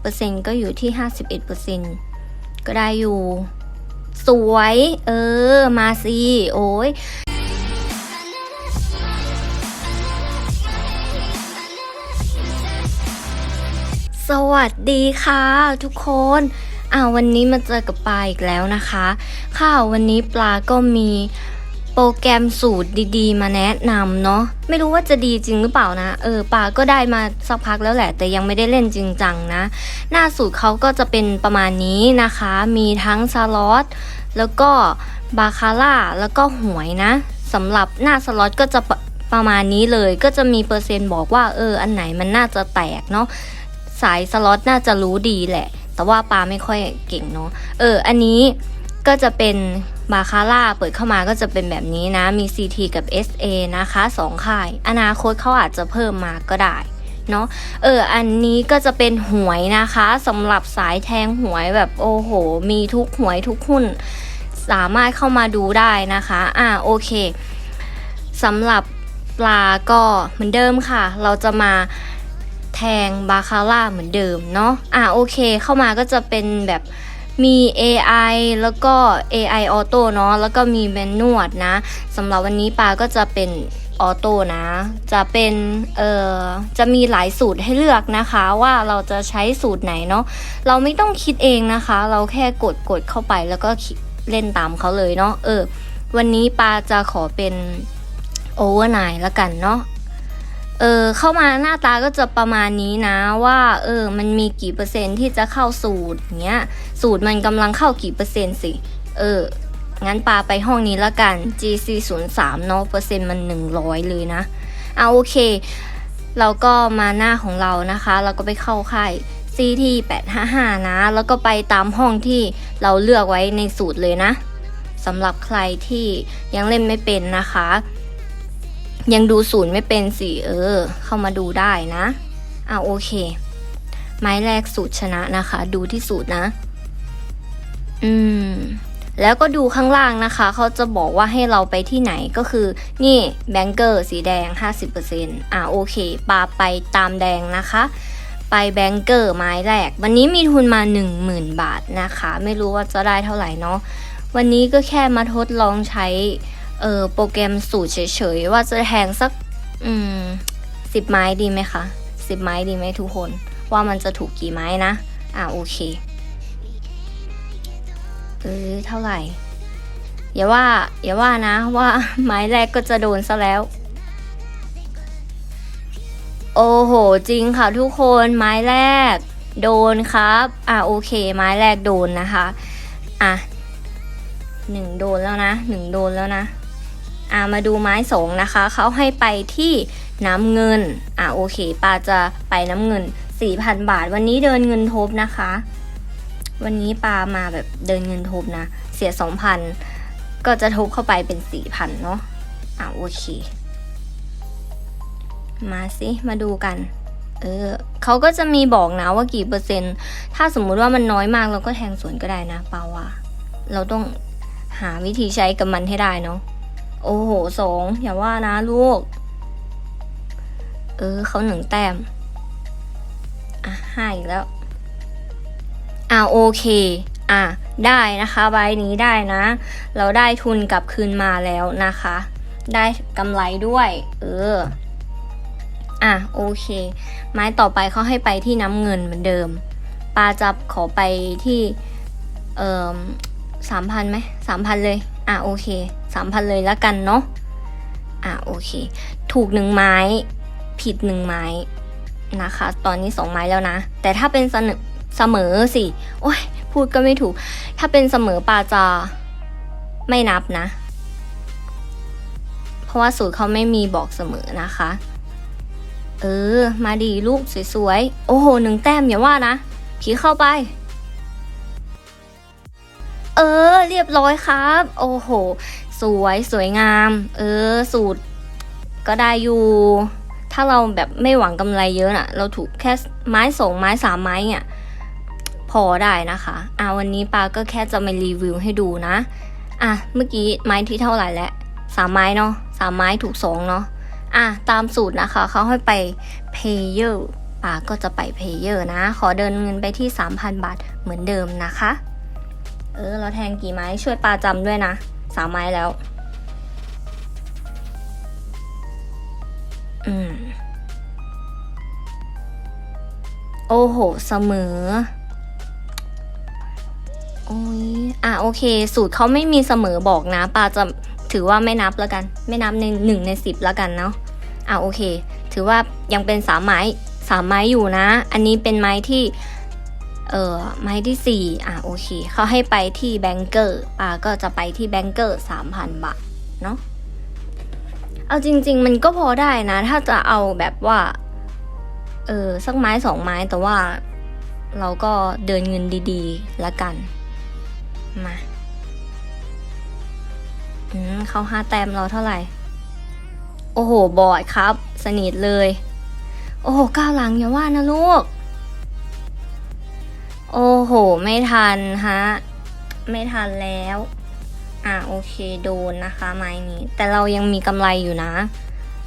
เปอร์เซ็นต์ก็อยู่ที่ห้าสิบเอ็ดเปอร์เซ็นต์ก็ได้อยู่ สวย เออ มาสิโอ้ยสวัสดีค่ะ ทุกคนอ่าวันนี้มาเจอกับปลาอีกแล้วนะคะ ค่ะวันนี้ปลาก็มี โปรแกรมสูตรดีๆ มาแนะนำเนาะไม่รู้ว่าจะดีจริงหรือเปล่านะเออปลาก็ได้มาสักพักแล้วแหละ แต่ยังไม่ได้เล่นจริงจังนะ หน้าสูตรเขาก็จะเป็นประมาณนี้นะคะ มีทั้งสล็อตแล้วก็บาคาร่าแล้วก็หวยนะสำหรับหน้าสล็อตก็จะประประมาณนี้เลยก็จะมีเปอร์เซ็นต์บอกว่าเอออันไหนมันน่าจะแตกเนาะสายสล็อตน่าจะรู้ดีแหละ แต่ว่าปาไม่ค่อยเก่งเนาะเออ อันนี้ก็จะเป็น บาคาร่าเปิดเข้ามาก็จะเป็นแบบนี้นะ มี CT กับ SA นะคะสองค่าย อนาคตเขาอาจจะเพิ่มมาก็ได้เนาะเอออันนี้ก็จะเป็นหวยนะคะสำหรับสายแทงหวยแบบโอ้โห มีทุกหวยทุกหุ้น สามารถเข้ามาดูได้นะคะอ่าโอเคสำหรับปลาก็เหมือนเดิมค่ะ เราจะมาแทงบาคาร่าเหมือนเดิมเนาะอะโอเค เข้ามาก็จะเป็นแบบ มี AI แล้วก็ AI ออโต้เนาะแล้วก็มีแมนนวดนะสำหรับวันนี้ปาก็จะเป็นออโต้นะ จะเป็น เอ่อ จะมีหลายสูตรให้เลือกนะคะว่าเราจะใช้สูตรไหนเนาะ เราไม่ต้องคิดเองนะคะ เราแค่กดกดเข้าไปแล้วก็เล่นตามเขาเลยเนาะ เออ วันนี้ปาจะขอเป็นโอเวอร์ไนละกันเนาะ เออ เข้ามาหน้าตาก็จะประมาณนี้นะว่า เออ มันมีกี่เปอร์เซ็นต์ที่จะเข้าสูตรเงี้ย สูตรมันกำลังเข้ากี่เปอร์เซ็นต์สิ เออ งั้นปาไปห้องนี้ละกัน GC 0 3เนาะเปอร์เซ็นต์มัน 100 เลยนะเอาโอเค เราก็มาหน้าของเรานะคะ เราก็ไปเข้าค่าย CT 855 นะ แล้วก็ไปตามห้องที่เราเลือกไว้ในสูตรเลยนะสำหรับใครที่ยังเล่นไม่เป็นนะคะ ยังดูศูนย์ไม่เป็นสิเออ เข้ามาดูได้นะอ่าโอเค ไม้แรกสูตรชนะนะคะ ดูที่สูตรนะ อืมแล้วก็ดูข้างล่างนะคะ เขาจะบอกว่าให้เราไปที่ไหนก็คือนี่แบงเกอร์สีแดง 50%อ่าโอเคปาไปตามแดงนะคะ ไปแบงเกอร์ไม้แรก วันนี้มีทุนมา 10,000 บาทนะคะ ไม่รู้ว่าจะได้เท่าไหร่เนาะวันนี้ก็แค่มาทดลองใช้เออโปรแกรมสูตรเฉยๆ ว่าจะแทงสักอืมสิบไม้ดีไหมคะสิบไม้ดีไหมทุกคน ว่ามันจะถูกกี่ไม้นะ อ่าโอเค เออเท่าไหร่ อย่าว่า อย่าว่านะว่าไม้แรกก็จะโดนซะแล้ว โอ้โห จริงค่ะทุกคนไม้แรก โดนครับ อ่าโอเค ไม้แรกโดนนะคะ อะหนึ่งโดนแล้วนะหนึ่งโดนแล้วนะ อ่ามาดูไม้สองนะคะ เขาให้ไปที่น้ำเงิน อ่าโอเคปาจะไปน้ำเงิน4,000 บาท วันนี้เดินเงินทบนะคะ วันนี้ปามาแบบเดินเงินทบนะ เสีย2,000ก็จะทบเข้าไปเป็น4,000เนาะอ่าโอเค มาสิมาดูกัน เออเขาก็จะมีบอกนะว่ากี่เปอร์เซ็นต์ ถ้าสมมุติว่ามันน้อยมากเราก็แทงสวนก็ได้นะปาว่าเราต้องหาวิธีใช้กับมันให้ได้เนาะโอ้โหสองอย่าว่านะลูก เออเขาหนึ่งแต้ม อะห้าอีกแล้ว อ่าโอเค อะได้นะคะใบนี้ได้นะ เราได้ทุนกลับคืนมาแล้วนะคะ ได้กำไรด้วย เออ อะโอเค ไม้ต่อไปเขาให้ไปที่น้ำเงินเหมือนเดิมปาจับขอไปที่ เอ่อสามพันไหมสามพันเลย อะโอเคสามพันเลยแล้วกันเนาะอะโอเค ถูกหนึ่งไม้ ผิดหนึ่งไม้นะคะ ตอนนี้สองไม้แล้วนะ แต่ถ้าเป็นเสนอ เสมอสิ โอ้ยพูดก็ไม่ถูก ถ้าเป็นเสมอปาจะไม่นับนะ เพราะว่าสูตรเขาไม่มีบอกเสมอนะคะ เออ มาดีลูกสวยๆ โอ้โหหนึ่งแต้มอย่าว่านะ ผีเข้าไป เออ เรียบร้อยครับ โอ้โห สวยสวยงาม เออ สูตรก็ได้อยู่ถ้าเราแบบไม่หวังกำไรเยอะน่ะ เราถูกแค่ไม้สองไม้สามไม้เนี่ย พอได้นะคะ อ่าวันนี้ปาก็แค่จะมารีวิวให้ดูนะ อะเมื่อกี้ไม้ที่เท่าไหร่แล้วสามไม้เนาะสามไม้ถูกสองเนาะ อะตามสูตรนะคะเขาให้ไป payer ปปาก็จะไปเพลเยอร์นะ ขอเดินเงินไปที่ 3,000 บาทเหมือนเดิมนะคะ เออเราแทงกี่ไม้ช่วยปาจำด้วยนะสามไม้แล้ว อืม โอ้โห เสมอ โอ้ยอะโอเค สูตรเขาไม่มีเสมอบอกนะปาจะถือว่าไม่นับแล้วกัน ไม่นับในหนึ่งในสิบแล้วกันเนาะอะโอเค ถือว่ายังเป็นสามไม้สามไม้อยู่นะ อันนี้เป็นไม้ที่เออไม้ที่สี่อะโอเคเขาให้ไปที่แบงเกอร์ปาก็จะไปที่แบงเกอร์สามพันบาทเนาะเอาจริง ๆ มันก็พอได้นะ ถ้าจะเอาแบบว่าเออสักไม้สองไม้แต่ว่าเราก็เดินเงินดีๆละกัน มาอืมเขาห้าแต้มเราเท่าไหร่ โอ้โห บอดครับ สนิทเลย โอ้โหก้าวหลังอย่าว่านะลูก โอ้โห ไม่ทันฮะ ไม่ทันแล้ว อะโอเคโดนนะคะไม้นี้ แต่เรายังมีกำไรอยู่นะ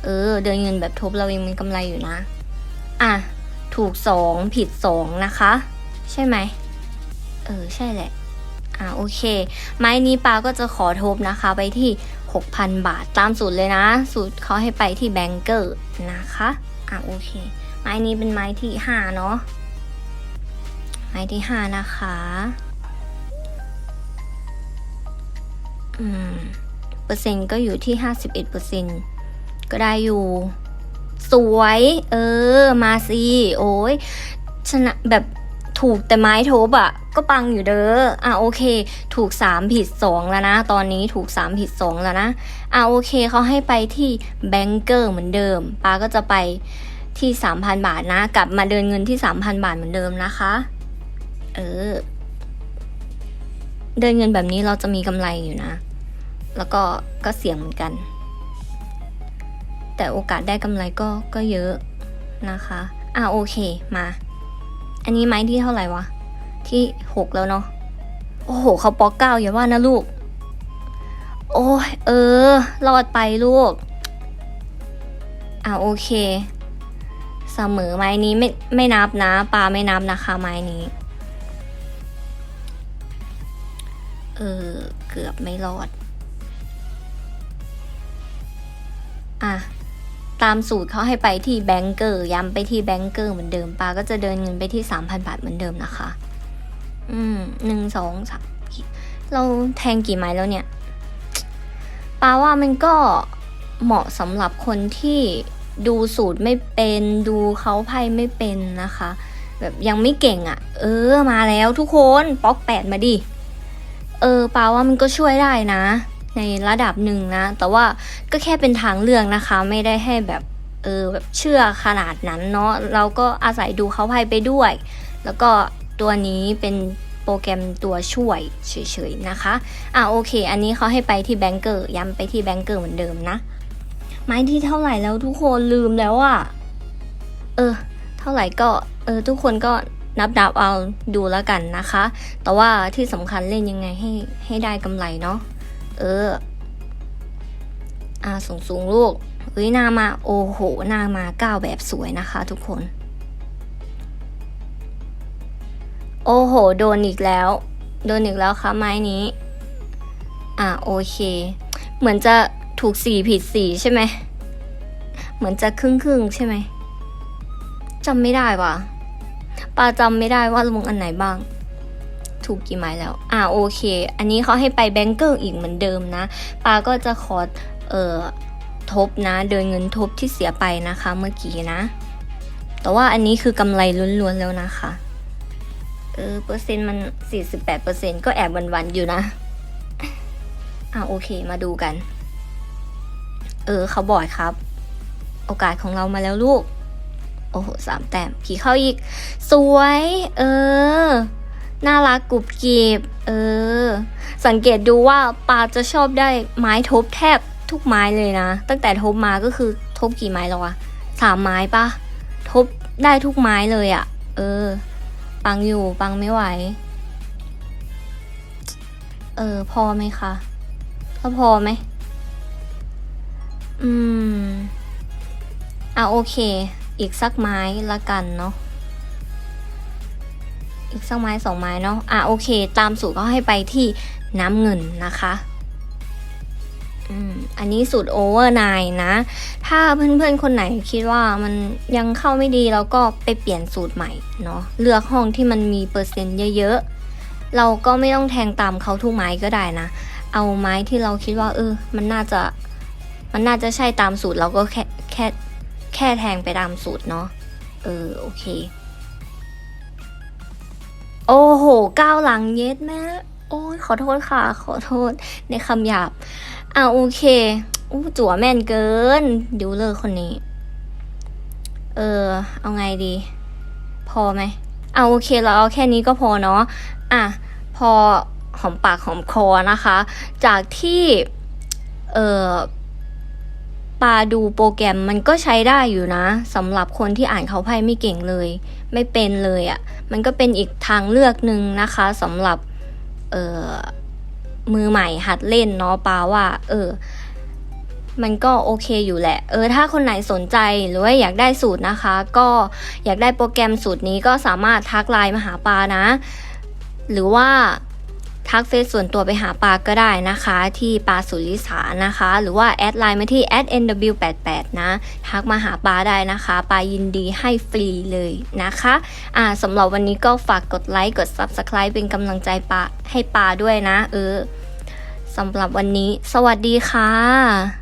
เออ เดินเงินแบบทบเรายังมีกำไรอยู่นะ อะ ถูกสองผิดสองนะคะ ใช่ไหม เออ ใช่แหละ อะโอเค ไม้นี้ปาก็จะขอทบนะคะไปที่ 6,000 บาทตามสูตรเลยนะ สูตรเขาให้ไปที่แบงเกอร์นะคะอะโอเค ไม้นี้เป็นไม้ที่ 5 เนาะไม้ที่ 5 นะคะอืมเปอร์เซ็นต์ก็อยู่ที่ 51เปอร์เซ็นต์ก็ได้อยู่ สวย เออ มาสิโอ้ยชนะแบบ ถูกแต่ไม้ทบอะก็ปังอยู่เด้อ อะโอเค ถูก 3 ผิด 2 แล้วนะ ตอนนี้ถูก 3 ผิด 2 แล้วนะ อะโอเคเขาให้ไปที่แบงเกอร์เหมือนเดิมปาก็จะไปที่ 3,000 บาทนะ กลับมาเดินเงินที่ 3,000 บาทเหมือนเดิมนะคะ เออ เดินเงินแบบนี้เราจะมีกำไรอยู่นะ แล้วก็ก็เสี่ยงเหมือนกัน แต่โอกาสได้กำไรก็ก็เยอะนะคะ อะโอเคมา อันนี้ไม้ที่เท่าไหร่วะ ที่หกแล้วเนาะ โอ้โห เขาปอกเก้าอย่าว่านะลูก โอ้ยเออ รอดไปลูก อะโอเค เสมอไม้นี้ไม่ไม่นับนะปลาไม่นับนะคะไม้นี้ เออ เกือบไม่รอด ตามสูตรเขาให้ไปที่แบงเกอร์ย้ำไปที่แบงเกอร์เหมือนเดิมปาก็จะเดินเงินไปที่3,000บาทเหมือนเดิมนะคะ อืมหนึ่งสองสามเราแทงกี่ไม้แล้วเนี่ยปาว่ามันก็เหมาะสำหรับคนที่ดูสูตรไม่เป็นดูเขาไพ่ไม่เป็นนะคะ แบบยังไม่เก่งอะ่ะ เออมาแล้วทุกคนป๊อกแปดมาดิ เออปาว่ามันก็ช่วยได้นะ ในระดับหนึ่งนะ แต่ว่าก็แค่เป็นทางเลือกนะคะ ไม่ได้ให้แบบเออแบบเชื่อขนาดนั้นเนาะเราก็อาศัยดูเขาไพ่ไปด้วย แล้วก็ตัวนี้เป็นโปรแกรมตัวช่วยเฉยๆนะคะ อะโอเค อันนี้เขาให้ไปที่แบงเกอร์ย้ำไปที่แบงเกอร์เหมือนเดิมนะ ไม้ที่เท่าไหร่แล้วทุกคนลืมแล้วอะเออ เท่าไหร่ก็เออทุกคนก็นับดับเอาดูแล้วกันนะคะ แต่ว่าที่สำคัญเล่นยังไงให้ให้ได้กำไรเนาะ เออ อ่าสูงสูงลูกเฮ้ยหน้ามา โอ้โห หน้ามาก้าวแบบสวยนะคะ ทุกคน โอ้โห โดนอีกแล้ว โดนอีกแล้วคะไม้นี้ อ่าโอเค เหมือนจะถูกสีผิดสีใช่ไหม เหมือนจะครึ่งครึ่งใช่ไหมจำไม่ได้ว่ะปาจำไม่ได้ว่าลงอันไหนบ้าง ถูกกี่ไม้แล้ว อ่าโอเค อันนี้เขาให้ไปแบงเกอร์อีกเหมือนเดิมนะปาก็จะขอเอ่อทบนะเดินเงินทบที่เสียไปนะคะเมื่อกี้นะ แต่ว่าอันนี้คือกำไรล้วนๆแล้วนะคะเออเปอร์เซ็นต์มัน 48เปอร์เซ็นต์ก็แอบวันๆอยู่นะ อ่าโอเคมาดูกัน เออเขาบอยครับ โอกาสของเรามาแล้วลูก โอ้โหสามแต้มผีเข้าอีก สวย เออ น่ารักกรุบกริบเออ สังเกตดูว่าปาจะชอบได้ไม้ทบแทบทุกไม้เลยนะ ตั้งแต่ทบมาก็คือทบกี่ไม้แล้ววะสามไม้ปะทบได้ทุกไม้เลยอะเออ ปังอยู่ปังไม่ไหว เออ พอไหมคะถ้าพอไหม อืม อะโอเค อีกสักไม้ละกันเนาะ อีกสักไม้สองไม้เนาะอะโอเค ตามสูตรก็ให้ไปที่น้ำเงินนะคะอืมอันนี้สูตรโอเวอร์ไนนะ ถ้าเพื่อนๆคนไหนคิดว่ามันยังเข้าไม่ดีแล้วก็ไปเปลี่ยนสูตรใหม่เนาะเลือกห้องที่มันมีเปอร์เซ็นต์เยอะๆ เราก็ไม่ต้องแทงตามเขาทุกไม้ก็ได้นะ เอาไม้ที่เราคิดว่าเออ มันน่าจะมันน่าจะใช่ตามสูตรเราก็แค่แค่แค่แทงไปตามสูตรเนาะเออโอเค โอ้โหก้าวหลังเย็ดแม่โอ้ยขอโทษค่ะ ขอโทษในคำหยาบ อ่าโอเคอู้จั่วแม่นเกินดิวเลอร์คนนี้ เออ เอาไงดี พอไหมเอาโอเคเราเอาแค่นี้ก็พอเนาะอะพอหอมปากหอมคอนะคะ จากที่ เออ ปาดูโปรแกรมมันก็ใช้ได้อยู่นะสำหรับคนที่อ่านเขาไพ่ไม่เก่งเลย ไม่เป็นเลยอะ่ะมันก็เป็นอีกทางเลือกหนึ่งนะคะสำหรับเออมือใหม่หัดเล่นเนาะปาว่า เออ มันก็โอเคอยู่แหละ เออ ถ้าคนไหนสนใจหรือว่าอยากได้สูตรนะคะ ก็อยากได้โปรแกรมสูตรนี้ก็สามารถทักไลน์มาหาปานะ หรือว่า ทักเฟซส่วนตัวไปหาปาก็ได้นะคะ ที่ปาสุริสานะคะ หรือว่าแอดไลน์มาที่ @nw88 นะทักมาหาปาได้นะคะ ปายินดีให้ฟรีเลยนะคะอ่าสำหรับวันนี้ก็ฝากกดไลค์กด Subscribe เป็นกำลังใจปาให้ปาด้วยนะ เออสำหรับวันนี้ สวัสดีค่ะ